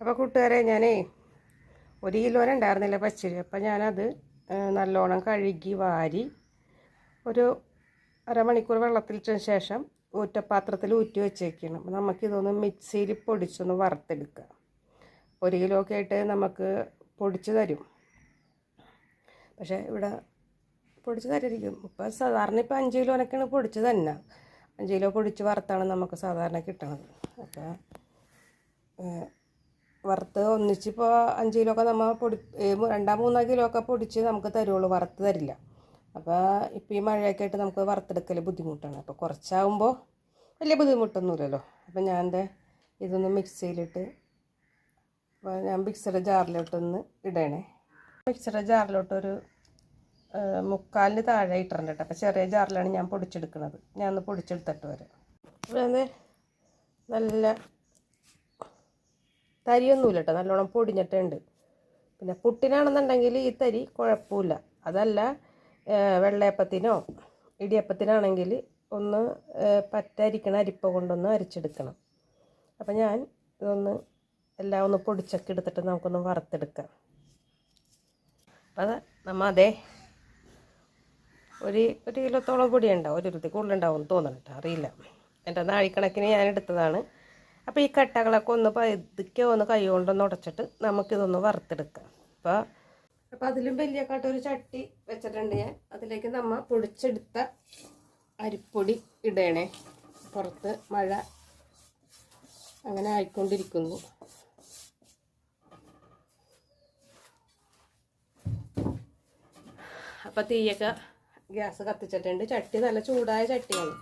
അപ്പോൾ കൂട്ടുകാരെ ഞാനേ ഒരു കിലോനെ ഉണ്ടായിരുന്നില്ല പച്ചരി. അപ്പോൾ ഞാനത് നല്ലോണം കഴുകി വാരി ഒരു അരമണിക്കൂർ വെള്ളത്തിലിട്ടതിന് ശേഷം ഊറ്റപ്പാത്രത്തിൽ ഊറ്റി വെച്ചേക്കണം. നമുക്കിതൊന്ന് മിക്സിയിൽ പൊടിച്ചൊന്ന് വറുത്തെടുക്കുക ഒരു കിലോ ഒക്കെ ആയിട്ട് നമുക്ക് പൊടിച്ച് തരും. പക്ഷേ ഇവിടെ പൊടിച്ച് തരായിരിക്കും ഇപ്പോൾ സാധാരണ ഇപ്പോൾ അഞ്ച് കിലോനൊക്കെയാണ് പൊടിച്ച് തന്നെ. അഞ്ച് കിലോ പൊടിച്ച് വറുത്താണ് നമുക്ക് സാധാരണ കിട്ടണത്. അപ്പോൾ വറുത്ത് ഒന്നിച്ചിപ്പോൾ അഞ്ച് കിലോ ഒക്കെ നമ്മൾ പൊടി രണ്ടാം മൂന്നാം കിലോ ഒക്കെ പൊടിച്ച് നമുക്ക് തരുള്ളൂ. വറുത്ത് തരില്ല. അപ്പോൾ ഇപ്പോൾ ഈ മഴയൊക്കെ ആയിട്ട് നമുക്ക് വറുത്തെടുക്കൽ ബുദ്ധിമുട്ടാണ്. അപ്പോൾ കുറച്ചാകുമ്പോൾ വലിയ ബുദ്ധിമുട്ടൊന്നുമില്ലല്ലോ അപ്പോൾ ഞാൻ എന്റെ ഇതൊന്ന് മിക്സിയിലിട്ട് അപ്പോൾ ഞാൻ മിക്സിയുടെ ജാറിലോട്ടൊന്ന് ഇടണേ. മിക്സിയുടെ ജാറിലോട്ടൊരു മുക്കാലിന് താഴെ ഇട്ടിട്ടുണ്ട് അപ്പോൾ ചെറിയ ജാറിലാണ് ഞാൻ പൊടിച്ചെടുക്കുന്നത് ഞാൻ ഒന്ന് പൊടിച്ചെടുത്തിട്ട് വരാം. അപ്പോൾ നല്ല തരിയൊന്നുമില്ല കേട്ടോ നല്ലോണം പൊടിഞ്ഞിട്ടുണ്ട്. പിന്നെ പുട്ടിനാണെന്നുണ്ടെങ്കിൽ ഈ തരി കുഴപ്പമില്ല. അതല്ല വെള്ളയപ്പത്തിനോ ഇടിയപ്പത്തിനാണെങ്കിൽ ഒന്ന് പറ്റരിക്കണ അരിപ്പ കൊണ്ടൊന്ന് അരിച്ചെടുക്കണം. അപ്പം ഞാൻ ഇതൊന്ന് എല്ലാം ഒന്ന് പൊടിച്ചൊക്കെ എടുത്തിട്ട് നമുക്കൊന്ന് വറുത്തെടുക്കാം. അപ്പം നമ്മ അതേ ഒരു ഒരു കിലോത്തോളം പൊടിയുണ്ടാവും. ഒരു കൂടുതലുണ്ടാവും എന്ന് തോന്നണം കേട്ടോ അറിയില്ല. എന്റെ നാഴിക്കണക്കിന് ഞാൻ എടുത്തതാണ്. അപ്പോൾ ഈ കട്ടകളൊക്കെ ഒന്ന് പതുക്കെ ഒന്ന് കൈ കൊണ്ടൊന്ന് ഉടച്ചിട്ട് നമുക്കിതൊന്ന് വറുത്തെടുക്കാം. അപ്പോൾ അപ്പോൾ അതിലും വലിയ കാട്ട ഒരു ചട്ടി വെച്ചിട്ടുണ്ട് ഞാൻ. അതിലേക്ക് നമ്മൾ പൊടിച്ചെടുത്ത അരിപ്പൊടി ഇടണേ. പുറത്ത് മഴ അങ്ങനെ ആയിക്കൊണ്ടിരിക്കുന്നു. അപ്പം തീയൊക്കെ ഗ്യാസ് കത്തിച്ചിട്ടുണ്ട്. ചട്ടി നല്ല ചൂടായ ചട്ടിയാണ്.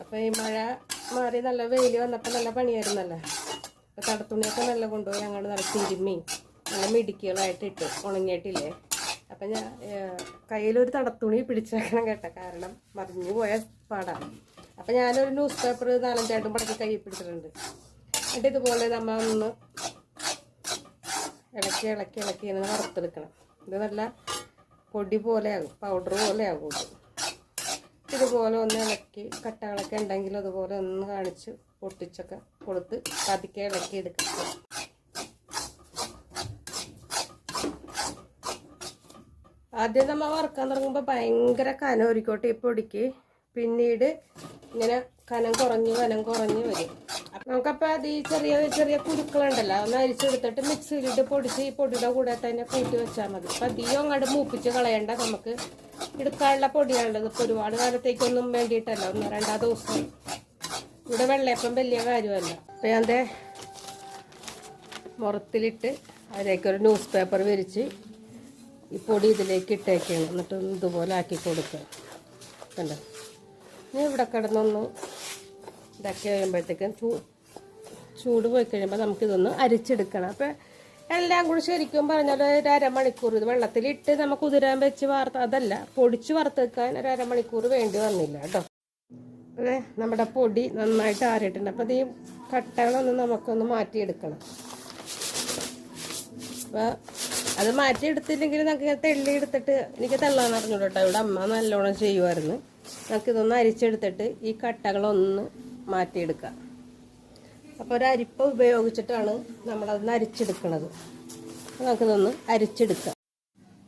അപ്പോൾ ഈ മഴ മാറി നല്ല വെയിൽ വന്നപ്പോൾ നല്ല പണിയായിരുന്നല്ലേ? അപ്പോൾ തടത്തുണിയൊക്കെ നല്ല കൊണ്ടുപോയി ഞങ്ങൾ നല്ല തിരുമ്മി നല്ല മിടുക്കികളായിട്ട് ഇട്ട് ഉണങ്ങിയിട്ടില്ലേ? അപ്പം ഞാൻ കയ്യിലൊരു തടത്തുണി പിടിച്ചേക്കണം കേട്ടോ. കാരണം മറിഞ്ഞു പോയ പാടാണ് അപ്പം ഞാനൊരു ന്യൂസ് പേപ്പർ നാലഞ്ചായിട്ടും പടക്കി കയ്യിൽ പിടിച്ചിട്ടുണ്ട്. എന്നിട്ട് ഇതുപോലെ നമ്മൾ ഒന്ന് ഇളക്കി ഇളക്കി ഇളക്കി ഇങ്ങനെ വറുത്തെടുക്കണം. ഇത് നല്ല പൊടി പോലെയാകും പൗഡർ പോലെയാകും ഇതുപോലെ ഒന്ന് ഇളക്കി കട്ടകളൊക്കെ ഉണ്ടെങ്കിൽ അതുപോലെ ഒന്ന് കാണിച്ച് പൊട്ടിച്ചൊക്കെ കൊടുത്ത് പതുക്കെ ഇളക്കി എടുക്കുക. ആദ്യം നമ്മൾ വറുക്കാൻ തുടങ്ങുമ്പോൾ ഭയങ്കര കനം ഒരുക്കോട്ടെ ഈ പൊടിക്ക്. പിന്നീട് ഇങ്ങനെ കനം കുറഞ്ഞ് കനം കുറഞ്ഞ് വരും. നമുക്കപ്പോൾ അത് ഈ ചെറിയ ചെറിയ കുരുക്കളുണ്ടല്ലോ ഒന്ന് അരിച്ചെടുത്തിട്ട് മിക്സിയിലിട്ട് പൊടിച്ച് ഈ പൊടിയുടെ കൂടെ തന്നെ കൂട്ടി വെച്ചാൽ മതി. അപ്പം അധികം അങ്ങോട്ട് മൂപ്പിച്ച് കളയണ്ട നമുക്ക് എടുക്കാനുള്ള പൊടിയാണുള്ളത്. ഇപ്പോൾ ഒരുപാട് കാലത്തേക്കൊന്നും വേണ്ടിയിട്ടല്ല. ഒന്ന് രണ്ടാം ദിവസം. ഇവിടെ വെള്ളയപ്പം വലിയ കാര്യമല്ല. അപ്പം ഞാൻ ദേ മുറത്തിലിട്ട് അതിലേക്ക് ഒരു ന്യൂസ് പേപ്പർ വിരിച്ച് ഈ പൊടി ഇതിലേക്ക് ഇട്ടേക്കാണ്. എന്നിട്ട് ഇതുപോലെ ആക്കി കൊടുക്കുക. കണ്ടോ? ഇനി ഇവിടെ കിടന്നൊന്ന് ഇതാക്കി കഴിയുമ്പോഴത്തേക്കും ചൂ ചൂട് പോയി കഴിയുമ്പോൾ നമുക്കിതൊന്ന് അരിച്ചെടുക്കണം. അപ്പം എല്ലാം കൂടി ശരിക്കും പറഞ്ഞാൽ ഒരു അരമണിക്കൂർ ഇത് വെള്ളത്തിലിട്ട് നമുക്ക് കുതിരാൻ വെച്ച് വാർത്ത അതല്ല പൊടിച്ച് വറുത്തെടുക്കാൻ ഒരു അരമണിക്കൂർ വേണ്ടി വന്നില്ല കേട്ടോ. അതെ നമ്മുടെ പൊടി നന്നായിട്ട് ആറിയിട്ടുണ്ട്. അപ്പം ഈ കട്ടകളൊന്ന് നമുക്കൊന്ന് മാറ്റിയെടുക്കണം. അപ്പോൾ അത് മാറ്റിയെടുത്തില്ലെങ്കിൽ നമുക്ക് ഇങ്ങനെ തെള്ളി എടുത്തിട്ട് എനിക്ക് തള്ളാൻ അറിഞ്ഞൂടോ കേട്ടോ ഇവിടെ അമ്മ നല്ലോണം ചെയ്യുമായിരുന്നു നമുക്കിതൊന്ന് അരിച്ചെടുത്തിട്ട് ഈ കട്ടകളൊന്ന് മാറ്റിയെടുക്കാം. അപ്പോൾ ഒരു അരിപ്പ ഉപയോഗിച്ചിട്ടാണ് നമ്മളതൊന്ന് അരിച്ചെടുക്കുന്നത് നമുക്കിതൊന്ന് അരിച്ചെടുക്കാം.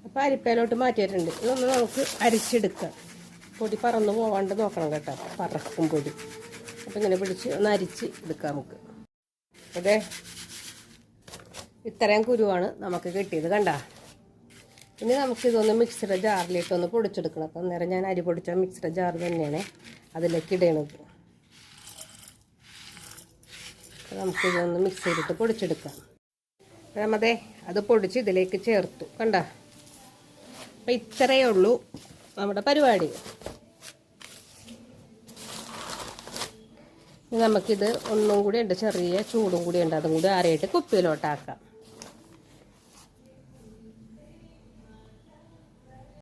അപ്പോൾ അരിപ്പയിലോട്ട് മാറ്റിയിട്ടുണ്ട്. ഇതൊന്ന് നമുക്ക് അരിച്ചെടുക്കാം. പൊടി പറന്ന് പോവാണ്ട് നോക്കണം കേട്ടോ. പറക്കും പൊടി. അപ്പം ഇങ്ങനെ പിടിച്ച് ഒന്ന് അരിച്ച് എടുക്കാം നമുക്ക്. അതെ. ഇത്രയും കുരുവാണ് നമുക്ക് കിട്ടിയത് കണ്ട. ഇനി നമുക്കിതൊന്ന് മിക്സിയുടെ ഒന്ന് പൊടിച്ചെടുക്കണം. അപ്പം അന്നേരം ഞാൻ അരി പൊടിച്ച മിക്സിയുടെ ജാർ തന്നെയാണ് അതിലേക്ക് ഇടണത്. അപ്പോൾ മിക്സ് ചെയ്തിട്ട് പൊടിച്ചെടുക്കാം. നമ്മതേ അത് പൊടിച്ച് ഇതിലേക്ക് ചേർത്തു. കണ്ട? അപ്പം ഇത്രയേ ഉള്ളൂ നമ്മുടെ പരിപാടി. നമുക്കിത് ഒന്നും കൂടി ഉണ്ട് ചെറിയ ചൂടും കൂടി ഉണ്ട്. അതും കൂടി ആറിയിട്ട് കുപ്പിയിലോട്ടാക്കാം.